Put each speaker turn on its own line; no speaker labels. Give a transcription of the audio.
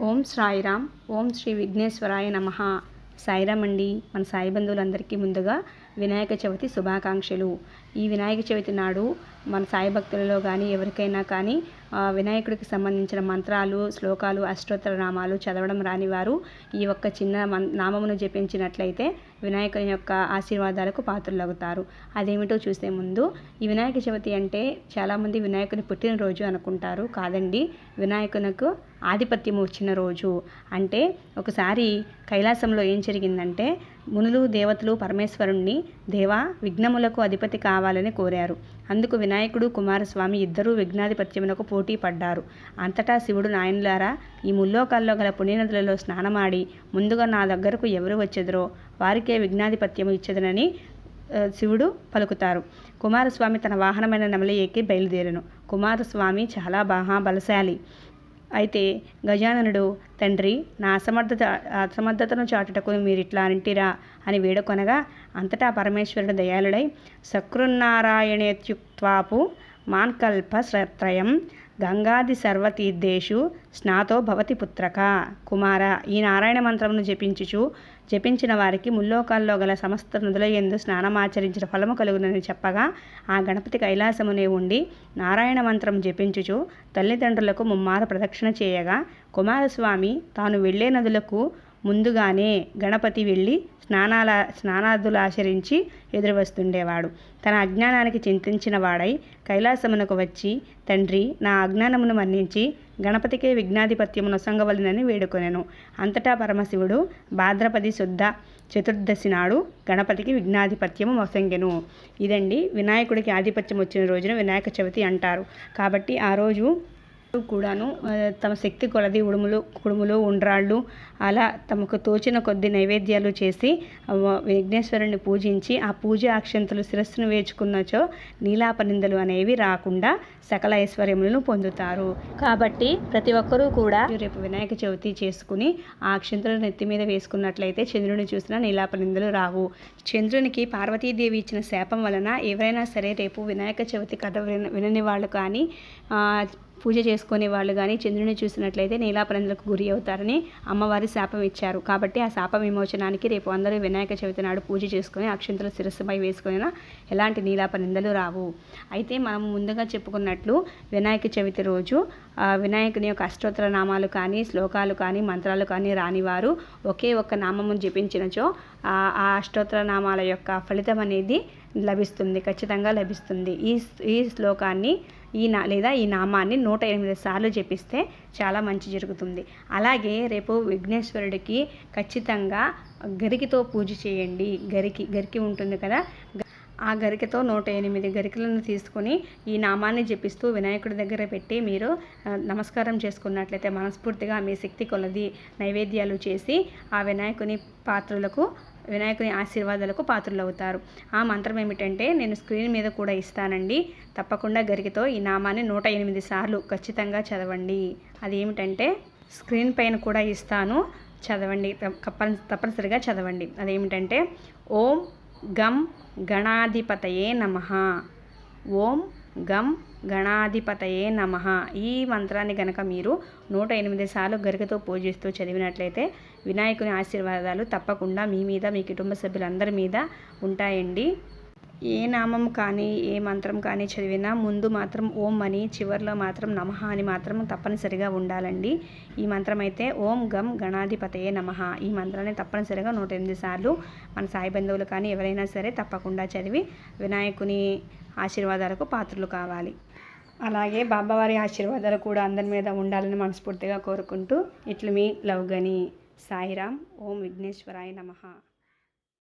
ఓం సాయిరామ్ ఓం శ్రీ విఘ్నేశ్వరాయ నమ. సాయిరామ్ అండి మన సాయి బంధువులందరికీ ముందుగా వినాయక చవితి శుభాకాంక్షలు. ఈ వినాయక చవితి నాడు మన సాయి భక్తులలో కానీ ఎవరికైనా కానీ వినాయకుడికి సంబంధించిన మంత్రాలు శ్లోకాలు అష్టోత్తర నామాలు చదవడం రాని వారు ఈ ఒక్క చిన్న మన్ నామమును జపించినట్లయితే వినాయకుని యొక్క ఆశీర్వాదాలకు పాత్రలవుతారు అదేమిటో చూసే ముందు ఈ వినాయక చవితి అంటే చాలామంది వినాయకుని పుట్టినరోజు అనుకుంటారు. కాదండి వినాయకునకు ఆధిపత్యం వచ్చిన రోజు. అంటే ఒకసారి కైలాసంలో ఏం జరిగిందంటే మునులు దేవతలు పరమేశ్వరుణ్ణి దేవా విఘ్నములకు అధిపతి కావాలని కోరారు. అందుకు వినాయకుడు కుమారస్వామి ఇద్దరూ విఘ్నాధిపత్యమునకు పోటీ పడ్డారు. అంతటా శివుడు నాయనులారా ఈ ముల్లోకాల్లో గల పుణ్యనదులలో స్నానమాడి ముందుగా నా దగ్గరకు ఎవరు వచ్చెదరో వారికే విఘ్నాధిపత్యము ఇచ్చేదనని శివుడు పలుకుతారు. కుమారస్వామి తన వాహనమైన నెమలి ఎక్కి బయలుదేరను. కుమారస్వామి చాలా బాగా బలశాలి. అయితే గజాననుడు తండ్రి నా అసమర్థత అసమర్థతను చాటుటకు మీరు ఇట్లా అంటిరా అని వేడుకొనగా అంతటా పరమేశ్వరుడు దయాళుడై సకృన్నారాయణేత్యుక్వాపు మాన్కల్ప త్రయం గంగాది సర్వతీర్థేషు స్నాతో భవతి పుత్రక. కుమార ఈ నారాయణ మంత్రమును జపించుచు జపించిన వారికి ముల్లోకాల్లో గల సమస్త నదులయందు స్నానమాచరించిన ఫలము కలుగునని చెప్పగా ఆ గణపతి కైలాసమునే ఉండి నారాయణ మంత్రం జపించుచు తల్లిదండ్రులకు ముమ్మార ప్రదక్షిణ చేయగా కుమారస్వామి తాను వెళ్ళే నదులకు ముందుగానే గణపతి వెళ్ళి స్నానాల స్నానాదులు ఆచరించి ఎదురువస్తుండేవాడు. తన అజ్ఞానానికి చింతించిన వాడై కైలాసమునకు వచ్చి తండ్రి నా అజ్ఞానమును మన్నించి గణపతికే విఘ్నాధిపత్యమును నొసంగవలనని వేడుకొనెను. అంతటా పరమశివుడు భాద్రపది శుద్ధ చతుర్దశి నాడు గణపతికి విఘ్నాధిపత్యము మొసంగెను. ఇదండి వినాయకుడికి ఆధిపత్యం వచ్చిన రోజున వినాయక చవితి అంటారు. కాబట్టి ఆ రోజు కూడాను తమ శక్తి కొలది ఉడుములు కుడుములు ఉండ్రాళ్ళు అలా తమకు తోచిన కొద్ది నైవేద్యాలు చేసి విఘ్నేశ్వరుని పూజించి ఆ పూజ అక్షంతలు శిరస్సును వేచుకున్నచో నీలాపనిందలు అనేవి రాకుండా సకల ఐశ్వర్యములను పొందుతారు. కాబట్టి ప్రతి ఒక్కరూ కూడా రేపు వినాయక చవితి చేసుకుని ఆ అక్షంతలు నెత్తి మీద వేసుకున్నట్లయితే చంద్రుని చూసినా నీలాపనిందలు రావు. చంద్రునికి పార్వతీదేవి ఇచ్చిన శాపం వలన ఎవరైనా సరే రేపు వినాయక చవితి కథ వినని వాళ్ళు కానీ పూజ చేసుకునే వాళ్ళు కానీ చంద్రుని చూసినట్లయితే నీలాపనందులకు గురి అవుతారని అమ్మవారి శాపం ఇచ్చారు. కాబట్టి ఆ శాప విమోచనానికి రేపు అందరూ వినాయక చవితి నాడు పూజ చేసుకుని అక్షంతలు శిరస్సుపై వేసుకుని ఎలాంటి నీలాపనిందలు రావు. అయితే మనం ముందుగా చెప్పుకున్నట్లు వినాయక చవితి రోజు వినాయకుని యొక్క అష్టోత్తర నామాలు కానీ శ్లోకాలు కానీ మంత్రాలు కానీ రానివారు ఒకే ఒక్క నామము జపించినచో ఆ అష్టోత్తర నామాల యొక్క ఫలితం అనేది లభిస్తుంది ఖచ్చితంగా లభిస్తుంది. ఈ ఈ శ్లోకాన్ని ఈ నా లేదా ఈ నామాన్ని నూట ఎనిమిది సార్లు జపిస్తే చాలా మంచి జరుగుతుంది. అలాగే రేపు విఘ్నేశ్వరుడికి ఖచ్చితంగా గరికితో పూజ చేయండి. గరికి గరికి ఉంటుంది కదా? ఆ గరికతో నూట ఎనిమిది గరికలను తీసుకొని ఈ నామాన్ని జపిస్తూ వినాయకుడి దగ్గర పెట్టి మీరు నమస్కారం చేసుకున్నట్లయితే మనస్ఫూర్తిగా మీ శక్తి కొలది నైవేద్యాలు చేసి ఆ వినాయకుని పాత్రలకు వినాయకుని ఆశీర్వాదాలకు పాత్రలు అవుతారు ఆ మంత్రం ఏమిటంటే నేను స్క్రీన్ మీద కూడా ఇస్తానండి. తప్పకుండా గరికతో ఈ నామాన్ని నూట ఎనిమిది సార్లు ఖచ్చితంగా చదవండి. అది ఏమిటంటే స్క్రీన్ పైన కూడా ఇస్తాను చదవండి తప్పని తప్పనిసరిగా చదవండి. అదేమిటంటే ఓం గం గణాధిపతయే నమ. ఓం గం గణాధిపతయే నమ. ఈ మంత్రాన్ని గనక మీరు నూట ఎనిమిది సార్లు గరికతో పూజిస్తూ చదివినట్లయితే వినాయకుని ఆశీర్వాదాలు తప్పకుండా మీ మీద మీ కుటుంబ సభ్యులందరి మీద ఉంటాయండి. ఏ నామం కానీ ఏ మంత్రం కానీ చదివినా ముందు మాత్రం ఓం అని చివరిలో మాత్రం నమః అని మాత్రం తప్పనిసరిగా ఉండాలండి. ఈ మంత్రం అయితే ఓం గం గణాధిపతయే నమః. ఈ మంత్రాన్ని తప్పనిసరిగా నూట ఎనిమిది సార్లు మన సాయి బంధువులు కానీ ఎవరైనా సరే తప్పకుండా చదివి వినాయకుని ఆశీర్వాదాలకు పాత్రలు కావాలి. అలాగే బాబావారి ఆశీర్వాదాలు కూడా అందరి మీద ఉండాలని మనస్ఫూర్తిగా కోరుకుంటూ ఇట్లు మీ లవ్ గని సాయిరామ్. ఓం విఘ్నేశ్వరాయ నమ.